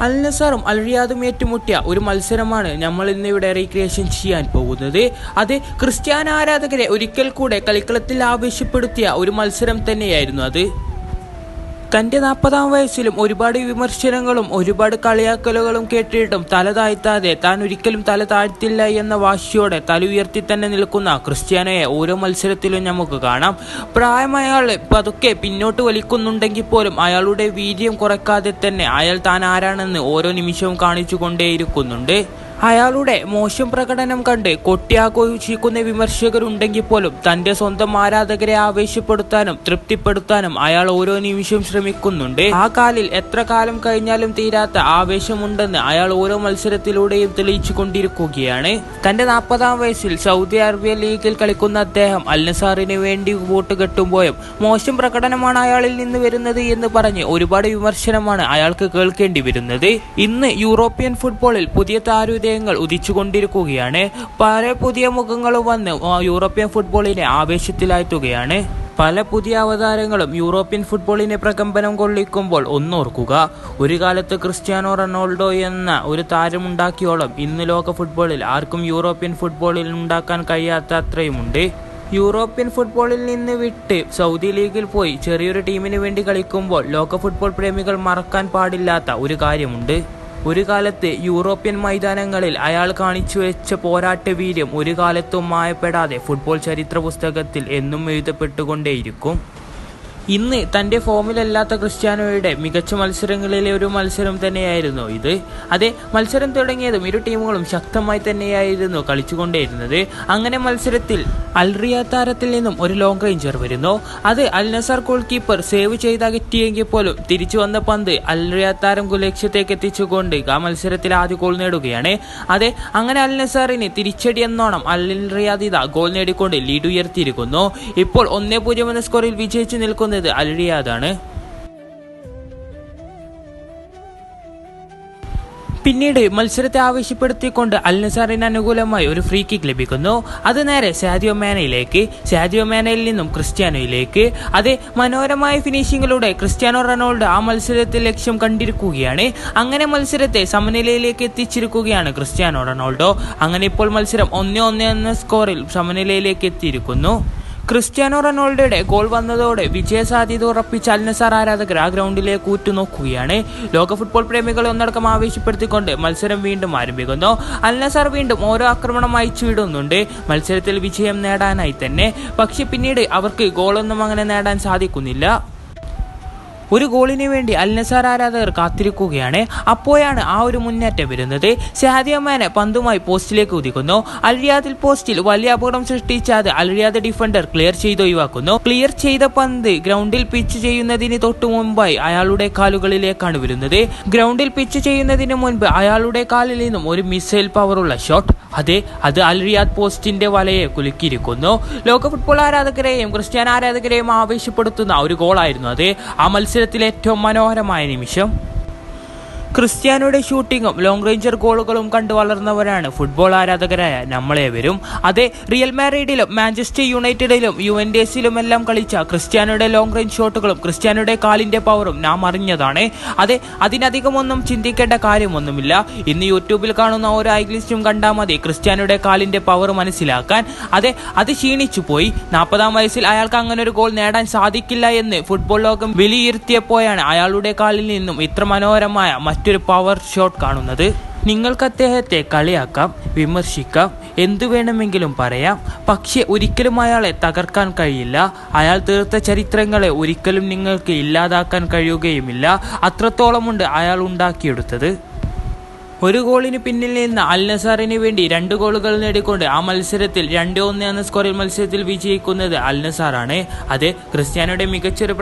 അൽ നസാറും അൽ റിയാദും ഏറ്റുമുട്ടിയ ഒരു മത്സരമാണ് നമ്മൾ ഇന്നിവിടെ റീക്രിയേഷൻ ചെയ്യാൻ പോകുന്നത്. അത് ക്രിസ്ത്യാന ആരാധകരെ ഒരിക്കൽ കൂടെ കളിക്കളത്തിൽ ആവേശപ്പെടുത്തിയ ഒരു മത്സരം തന്നെയായിരുന്നു അത്. തന്റെ നാൽപ്പതാം വയസ്സിലും ഒരുപാട് വിമർശനങ്ങളും ഒരുപാട് കളിയാക്കലുകളും കേട്ടിട്ടും തല താഴ്ത്താതെ താൻ ഒരിക്കലും തല താഴ്ത്തില്ല എന്ന വാശിയോടെ തല ഉയർത്തി തന്നെ നിൽക്കുന്ന ക്രിസ്ത്യാനോയെ ഓരോ മത്സരത്തിലും നമുക്ക് കാണാം. പ്രായം അയാൾ പതുക്കെ പിന്നോട്ട് വലിക്കുന്നുണ്ടെങ്കിൽ പോലും അയാളുടെ വീര്യം കുറയ്ക്കാതെ തന്നെ അയാൾ താൻ ആരാണെന്ന് ഓരോ നിമിഷവും കാണിച്ചു കൊണ്ടേയിരിക്കുന്നുണ്ട്. അയാളുടെ മോശം പ്രകടനം കണ്ട് കൊട്ടിയാഘോഷിക്കുന്ന വിമർശകരുണ്ടെങ്കിൽ പോലും തന്റെ സ്വന്തം ആരാധകരെ ആവേശപ്പെടുത്താനും തൃപ്തിപ്പെടുത്താനും അയാൾ ഓരോ നിമിഷവും ശ്രമിക്കുന്നുണ്ട്. ആ കാലിൽ എത്ര കാലം കഴിഞ്ഞാലും തീരാത്ത ആവേശമുണ്ടെന്ന് അയാൾ ഓരോ മത്സരത്തിലൂടെയും തെളിയിച്ചു കൊണ്ടിരിക്കുകയാണ് തന്റെ നാൽപ്പതാം വയസ്സിൽ സൗദി അറേബ്യ ലീഗിൽ കളിക്കുന്ന അദ്ദേഹം അൽനസാറിന് വേണ്ടി വോട്ട് കെട്ടുമ്പോഴും മോശം പ്രകടനമാണ് അയാളിൽ നിന്ന് വരുന്നത് എന്ന് പറഞ്ഞ് ഒരുപാട് വിമർശനമാണ് അയാൾക്ക് കേൾക്കേണ്ടി വരുന്നത്. ഇന്ന് യൂറോപ്യൻ ഫുട്ബോളിൽ പുതിയ താരൂര്യങ്ങൾ ഉദിച്ചുകൊണ്ടിരിക്കുകയാണ്. പല പുതിയ മുഖങ്ങളും വന്ന് യൂറോപ്യൻ ഫുട്ബോളിനെ ആവേശത്തിലായിത്തുകയാണ് പല പുതിയ അവതാരങ്ങളും യൂറോപ്യൻ ഫുട്ബോളിനെ പ്രകമ്പനം കൊള്ളിക്കുമ്പോൾ ഒന്നോർക്കുക. ഒരു കാലത്ത് ക്രിസ്ത്യാനോ റൊണാൾഡോ എന്ന ഒരു താരമുണ്ടാക്കിയോളം ഇന്ന് ലോക ഫുട്ബോളിൽ ആർക്കും യൂറോപ്യൻ ഫുട്ബോളിൽ ഉണ്ടാക്കാൻ കഴിയാത്ത അത്രയുമുണ്ട് യൂറോപ്യൻ ഫുട്ബോളിൽ നിന്ന് വിട്ട് സൗദി ലീഗിൽ പോയി ചെറിയൊരു ടീമിന് വേണ്ടി കളിക്കുമ്പോൾ ലോക ഫുട്ബോൾ പ്രേമികൾ മറക്കാൻ പാടില്ലാത്ത ഒരു കാര്യമുണ്ട്. ഒരു കാലത്ത് യൂറോപ്യൻ മൈതാനങ്ങളിൽ അയാൾ കാണിച്ചു വെച്ച പോരാട്ട വീര്യം ഒരു കാലത്തും മായപ്പെടാതെ ഫുട്ബോൾ ചരിത്ര പുസ്തകത്തിൽ എന്നും എഴുതപ്പെട്ടുകൊണ്ടേയിരിക്കും. ഇന്ന് തന്റെ ഫോമിലല്ലാത്ത ക്രിസ്ത്യാനോയുടെ മികച്ച മത്സരങ്ങളിലെ ഒരു മത്സരം തന്നെയായിരുന്നു ഇത്. അതെ മത്സരം തുടങ്ങിയതും ഇരു ടീമുകളും ശക്തമായി തന്നെയായിരുന്നു കളിച്ചുകൊണ്ടേയിരുന്നത്. അങ്ങനെ മത്സരത്തിൽ അൽറിയ താരത്തിൽ നിന്നും ഒരു ലോങ് റേഞ്ചർ വരുന്നു. അത് Al Nassr goal keeper save ചെയ്തകറ്റിയെങ്കിൽ പോലും തിരിച്ചു വന്ന പന്ത് അൽറിയ താരം ലക്ഷ്യത്തേക്ക് എത്തിച്ചുകൊണ്ട് ആ മത്സരത്തിൽ ആദ്യ ഗോൾ നേടുകയാണ്. അതെ അങ്ങനെ അൽ നസാറിന് തിരിച്ചടി എന്നോണം അൽ റിയാദിത ഗോൾ നേടിക്കൊണ്ട് ലീഡ് ഉയർത്തിയിരിക്കുന്നു. ഇപ്പോൾ ഒന്നേ പൂജ്യം എന്ന സ്കോറിൽ വിജയിച്ചു നിൽക്കുന്നത് അൽ റിയാദാണ് പിന്നീട് മത്സരത്തെ ആവശ്യപ്പെടുത്തിക്കൊണ്ട് അൽ നസാറിന് അനുകൂലമായി ഒരു ഫ്രീ കിക്ക് ലഭിക്കുന്നു. അത് നേരെ സാദിയോ മേനയിലേക്ക് സാദിയോ മേനയിൽ നിന്നും ക്രിസ്ത്യാനോയിലേക്ക്. അത് മനോഹരമായ ഫിനിഷിങ്ങിലൂടെ ക്രിസ്ത്യാനോ റൊണാൾഡോ ആ മത്സരത്തിൽ ലക്ഷ്യം കണ്ടിരിക്കുകയാണ്. അങ്ങനെ മത്സരത്തെ സമനിലയിലേക്ക് എത്തിച്ചിരിക്കുകയാണ് ക്രിസ്ത്യാനോ റൊണാൾഡോ. അങ്ങനെ ഇപ്പോൾ മത്സരം ഒന്നേ ഒന്നേ എന്ന സ്കോറിൽ സമനിലയിലേക്ക് എത്തിയിരിക്കുന്നു. ക്രിസ്ത്യാനോ റൊണാൾഡോയുടെ ഗോൾ വന്നതോടെ വിജയ സാധ്യത ഉറപ്പിച്ച അൽ നസാർ ആരാധകർ ആ ഗ്രൗണ്ടിലേക്ക് ഊറ്റുനോക്കുകയാണ് ലോക ഫുട്ബോൾ പ്രേമികളെ ഒന്നടക്കം ആവേശപ്പെടുത്തിക്കൊണ്ട് മത്സരം വീണ്ടും ആരംഭിക്കുന്നു. അൽനസർ വീണ്ടും ഓരോ ആക്രമണം അയച്ചു വിടുന്നുണ്ട് മത്സരത്തിൽ വിജയം നേടാനായി തന്നെ. പക്ഷെ പിന്നീട് അവർക്ക് ഗോളൊന്നും അങ്ങനെ നേടാൻ സാധിക്കുന്നില്ല. ഒരു ഗോളിന് വേണ്ടി അൽ നസാർ ആരാധകർ കാത്തിരിക്കുകയാണ്. അപ്പോഴാണ് ആ ഒരു മുന്നേറ്റം വരുന്നത്. സാദിയമ്മാനെ പന്തുമായി പോസ്റ്റിലേക്ക് ഉദിക്കുന്നു. അൽറിയാദിൽ പോസ്റ്റിൽ വലിയ അപകടം സൃഷ്ടിച്ച അത് അൽറിയാദ് ഡിഫൻഡർ ക്ലിയർ ചെയ്ത് ഒഴിവാക്കുന്നു. ക്ലിയർ ചെയ്ത പന്ത് ഗ്രൗണ്ടിൽ പിച്ച് ചെയ്യുന്നതിന് തൊട്ടു മുമ്പായി അയാളുടെ കാലുകളിലേക്കാണ് വരുന്നത്. ഗ്രൗണ്ടിൽ പിച്ച് ചെയ്യുന്നതിന് മുൻപ് അയാളുടെ കാലിൽ നിന്നും ഒരു മിസൈൽ പവറുള്ള ഷോട്ട് അതെ അത് അൽ റിയാദ് പോസ്റ്റിന്റെ വലയെ കുലുക്കിയിരിക്കുന്നു. ലോക ഫുട്ബോൾ ആരാധകരെയും ക്രിസ്ത്യാന ആരാധകരെയും ആവേശപ്പെടുത്തുന്ന ഒരു ഗോളായിരുന്നു അതെ. ആ മത്സരത്തിലെ ഏറ്റവും മനോഹരമായ നിമിഷം. ക്രിസ്ത്യാനോയുടെ ഷൂട്ടിങ്ങും ലോങ് റേഞ്ചർ ഗോളുകളും കണ്ടു വളർന്നവരാണ് ഫുട്ബോൾ ആരാധകരായ നമ്മളേവരും. അതെ റിയൽ മാഡ്രിഡിലും മാഞ്ചസ്റ്റർ യുണൈറ്റഡിലും യുവൻഡേസിലും എല്ലാം കളിച്ച ക്രിസ്ത്യാനോയുടെ ലോങ് റേഞ്ച് ഷോട്ടുകളും ക്രിസ്ത്യാനോയുടെ കാലിന്റെ പവറും നാം അറിഞ്ഞതാണ്. അതെ അതിനധികമൊന്നും ചിന്തിക്കേണ്ട കാര്യമൊന്നുമില്ല. ഇന്ന് യൂട്യൂബിൽ കാണുന്ന ഓരോ ഐഗ്ലിസ്റ്റും കണ്ടാൽ മതി ക്രിസ്ത്യാനോയുടെ കാലിന്റെ പവർ മനസ്സിലാക്കാൻ. അതെ അത് ക്ഷീണിച്ചു പോയി. നാൽപ്പതാം വയസ്സിൽ അയാൾക്ക് അങ്ങനെ ഒരു ഗോൾ നേടാൻ സാധിക്കില്ല എന്ന് ഫുട്ബോൾ ലോകം വിലയിരുത്തിയപ്പോഴാണ് അയാളുടെ കാലിൽ നിന്നും ഇത്ര മനോഹരമായ മറ്റൊരു പവർ ഷോട്ട് കാണുന്നത്. നിങ്ങൾക്ക് അദ്ദേഹത്തെ കളിയാക്കാം വിമർശിക്കാം എന്തു വേണമെങ്കിലും പറയാം. പക്ഷെ ഒരിക്കലും അയാളെ തകർക്കാൻ കഴിയില്ല. അയാൾ തീർത്ത ചരിത്രങ്ങളെ ഒരിക്കലും നിങ്ങൾക്ക് ഇല്ലാതാക്കാൻ കഴിയുകയുമില്ല. അത്രത്തോളമുണ്ട് അയാൾ ഉണ്ടാക്കിയെടുത്തത്. ഒരു ഗോളിന് പിന്നിൽ നിന്ന് അൽ നസാറിന് വേണ്ടി രണ്ട് ഗോളുകൾ നേടിക്കൊണ്ട് ആ മത്സരത്തിൽ രണ്ട് ഒന്ന് എന്ന സ്കോറിൽ മത്സരത്തിൽ വിജയിക്കുന്നത് അൽ നസാറാണ് അത് ക്രിസ്ത്യാനോയുടെ മികച്ചൊരു